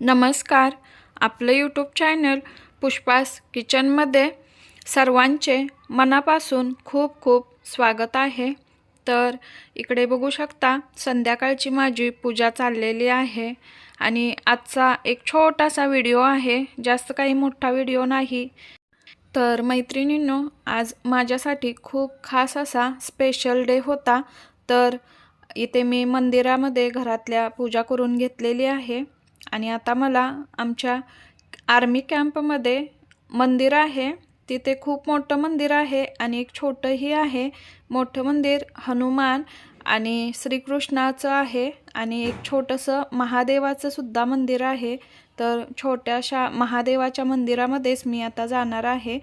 नमस्कार. आपलं YouTube channel Pushpa's किचनमध्ये सर्वांचे मनापासून खूप खूप स्वागत आहे. तर इकडे बघू शकता संध्याकाळची माझी पूजा चाललेली आहे आणि आजचा एक छोटासा व्हिडिओ आहे जास्त काही मोठा व्हिडिओ नाही. तर मैत्रिणींनो आज माझ्यासाठी खूप खास असा स्पेशल डे होता. तर इथे मी मंदिरामध्ये घरातल्या पूजा करून घेतलेली आहे. आणि आता मला आमच्या आर्मी कॅम्पमध्ये मंदिर आहे. तिथे खूप मोठं मंदिर आहे आणि एक छोटंही आहे. मोठं मंदिर हनुमान आणि श्रीकृष्णाचं आहे आणि एक छोटंसं महादेवाचं सुद्धा मंदिर आहे. तर छोट्याशा महादेवाच्या मंदिरामध्येच मी आता जाणार आहे.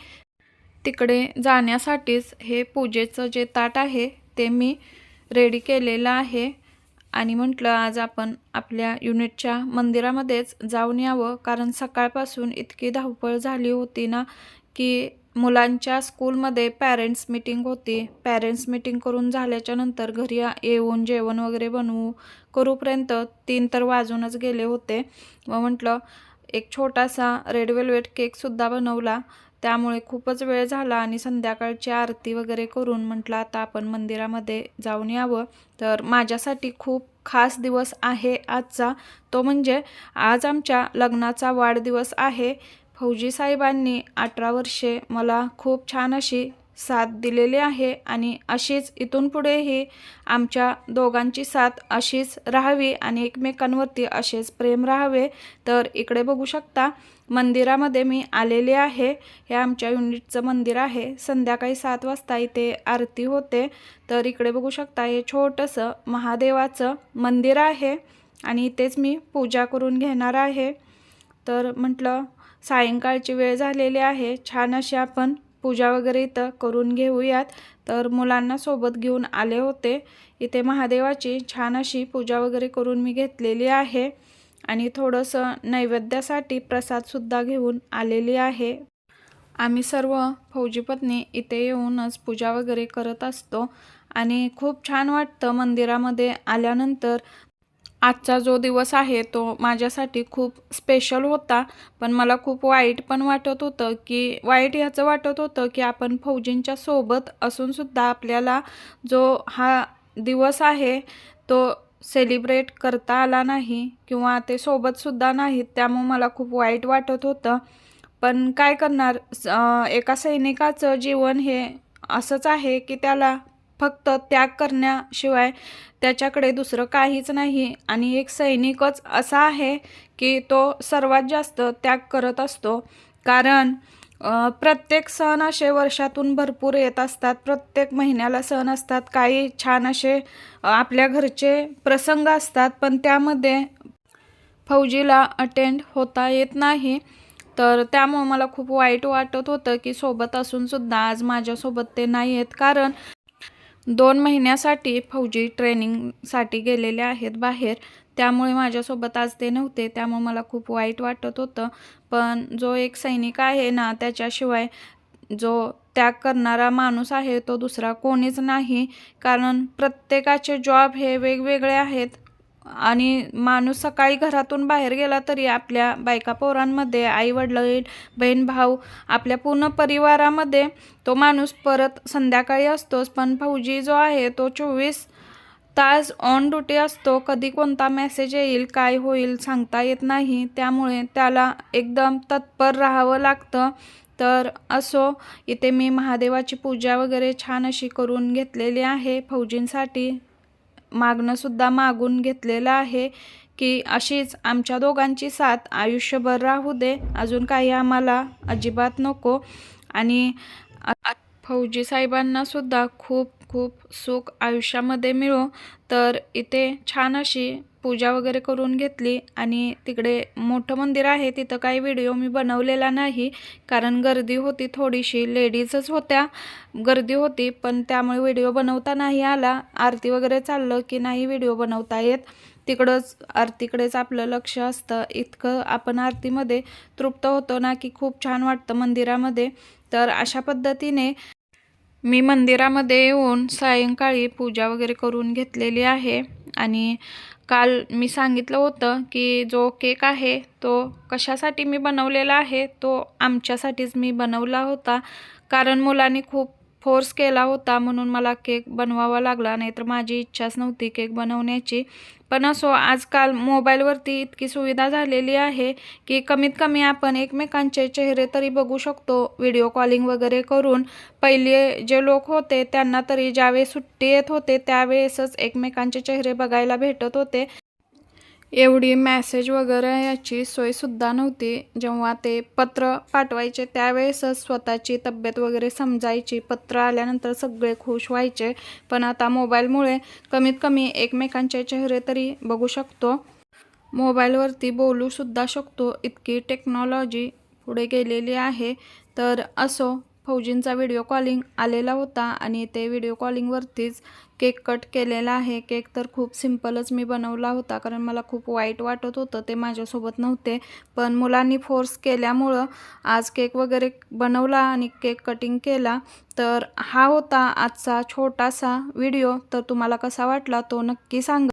तिकडे जाण्यासाठीच हे पूजेचं जे ताट आहे ते मी रेडी केलेलं आहे. आणि म्हटलं आज आपण आपल्या युनिटच्या मंदिरामध्येच जाऊन यावं. कारण सकाळपासून इतकी धावपळ झाली होती ना की मुलांच्या स्कूलमध्ये पॅरेंट्स मीटिंग होती. पॅरेंट्स मीटिंग करून झाल्याच्यानंतर घरी येऊन जेवण वगैरे बनवू करूपर्यंत तीन तर वाजूनच गेले होते. व म्हटलं एक छोटासा रेड वेल्वेट केकसुद्धा बनवला. त्यामुळे खूपच वेळ झाला आणि संध्याकाळची आरती वगैरे करून म्हटलं आता आपण मंदिरामध्ये जाऊन यावं. तर माझ्यासाठी खूप खास दिवस आहे आजचा. तो म्हणजे आज आमच्या लग्नाचा वाढदिवस आहे. फौजी साहेबांनी अठरा वर्षे मला खूप छान अशी साथ दिलेली आहे आणि अशीच इथून पुढेही आमच्या दोघांची साथ अशीच राहावी आणि एकमेकांवरती असेच प्रेम राहावे. तर इकडे बघू शकता मंदिरामध्ये मी आलेले आहे. हे आमच्या युनिटचं मंदिर आहे. संध्याकाळी सात वाजता इथे आरती होते. तर इकडे बघू शकता हे छोटंसं महादेवाचं मंदिर आहे आणि इथेच मी पूजा करून घेणार आहे. तर म्हटलं सायंकाळची वेळ झालेली आहे. छान अशी आपण पूजा वगैरे इथं करून घेऊयात. तर मुलांना सोबत घेऊन आले होते. इथे महादेवाची छान अशी पूजा वगैरे करून मी घेतलेली आहे. आणि थोडंसं नैवेद्यासाठी प्रसादसुद्धा घेऊन आलेली आहे. आम्ही सर्व फौजी पत्नी इथे येऊनच पूजा वगैरे करत असतो. आणि खूप छान वाटतं मंदिरामध्ये आल्यानंतर आजचा जो दिवस आहे तो माझ्यासाठी खूप स्पेशल होता. पण मला खूप वाईट पण वाटत होतं की वाईट ह्याचं वाटत होतं की आपण फौजींच्या सोबत असूनसुद्धा आपल्याला जो हा दिवस आहे तो सेलिब्रेट करता आला नाही किंवा ते सोबतसुद्धा नाहीत त्यामुळे मला खूप वाईट वाटत होतं. पण काय करणार स- एका सैनिकाचं जीवन हे असंच आहे की त्याला फक्त त्याग करण्याशिवाय त्याच्याकडे दुसरं काहीच नाही. आणि एक सैनिकच असा आहे की तो सर्वात जास्त त्याग करत असतो. कारण प्रत्येक सण असे वर्षातून भरपूर येत असतात. प्रत्येक महिन्याला सण असतात. काही छान असे आपल्या घरचे प्रसंग असतात. पण त्यामध्ये फौजीला अटेंड होता येत नाही. तर त्यामुळं मला खूप वाईट वाटत होतं की सोबत असूनसुद्धा आज माझ्यासोबत ते नाही आहेत कारण दोन महिन्यासाठी फौजी ट्रेनिंगसाठी गेलेले आहेत बाहेर. त्यामुळे माझ्यासोबत आज ते नव्हते त्यामुळे मला खूप वाईट वाटत होतं. पण जो एक सैनिक आहे ना त्याच्याशिवाय जो त्याग करणारा माणूस आहे तो दुसरा कोणीच नाही. कारण प्रत्येकाचे जॉब हे वेगवेगळे आहेत. आणि माणूस सकाळी घरातून बाहेर गेला तरी आपल्या बायका पोरांमध्ये आई वडील बहीण भाऊ आपल्या पूर्ण परिवारामध्ये तो माणूस परत संध्याकाळी असतोच. पण फौजी जो आहे तो चोवीस तास ऑन ड्युटी असतो. कधी कोणता मेसेज येईल काय होईल सांगता येत नाही. त्यामुळे त्याला एकदम तत्पर राहावं लागतं. तर असो इथे मी महादेवाची पूजा वगैरे छान अशी करून घेतलेली आहे फौजींसाठी मागणंसुद्धा मागून घेतलेलं आहे की अशीच आमच्या दोघांची साथ आयुष्यभर राहू दे. अजून काही आम्हाला अजिबात नको. आणि फौजी साहेबांनासुद्धा खूप खूप सुख आयुष्यामध्ये मिळो. तर इथे छान अशी पूजा वगैरे करून घेतली आणि तिकडे मोठं मंदिर आहे तिथं काही व्हिडिओ मी बनवलेला नाही कारण गर्दी होती थोडीशी लेडीजच होत्या गर्दी होती पण त्यामुळे व्हिडिओ बनवता नाही आला. आरती वगैरे चाललं की नाही व्हिडिओ बनवता येत? तिकडंच आरतीकडेच आपलं लक्ष असतं. इतकं आपण आरतीमध्ये तृप्त होतो ना की खूप छान वाटतं मंदिरामध्ये. तर अशा पद्धतीने मी मंदिरामध्ये येऊन सायंकाळी पूजा वगैरे करून घेतलेली आहे आणि काल मी सांगितलं होतं की जो केक आहे तो कशासाठी मी बनवलेला आहे तो आमच्यासाठीच मी बनवला होता. कारण मुलांनी खूप फोर्स केला होता म्हणून मला केक बनवावा लागला. नाहीतर माझी इच्छाच नव्हती केक बनवण्याची. पण असो आजकाल मोबाईलवरती इतकी सुविधा झालेली आहे की कमीत कमी आपण एकमेकांचे चेहरे तरी बघू शकतो व्हिडिओ कॉलिंग वगैरे करून. पहिले जे लोक होते त्यांना तरी ज्यावेळेस सुट्टी येत होते त्यावेळेसच एकमेकांचे चेहरे बघायला भेटत होते. एवढी मॅसेज वगैरे याची सोयसुद्धा नव्हती. जेव्हा ते पत्र पाठवायचे त्यावेळेसच स्वतःची तब्येत वगैरे समजायची. पत्र आल्यानंतर सगळे खुश व्हायचे. पण आता मोबाईलमुळे कमीत कमी एकमेकांचे चेहरे तरी बघू शकतो. मोबाईलवरती बोलूसुद्धा शकतो. इतकी टेक्नॉलॉजी पुढे गेलेली आहे. तर असो फौजींचा व्हिडिओ कॉलिंग आलेला होता आणि ते व्हिडिओ कॉलिंगवरतीच केक कट केलेला आहे. केक तर खूप सिम्पलच मी बनवला होता कारण मला खूप वाईट वाटत होतं ते माझ्यासोबत नव्हते. पण मुलांनी फोर्स केल्यामुळं आज केक वगैरे बनवला आणि केक कटिंग केला. तर हा होता आजचा छोटासा व्हिडिओ. तर तुम्हाला कसा वाटला तो नक्की सांगा.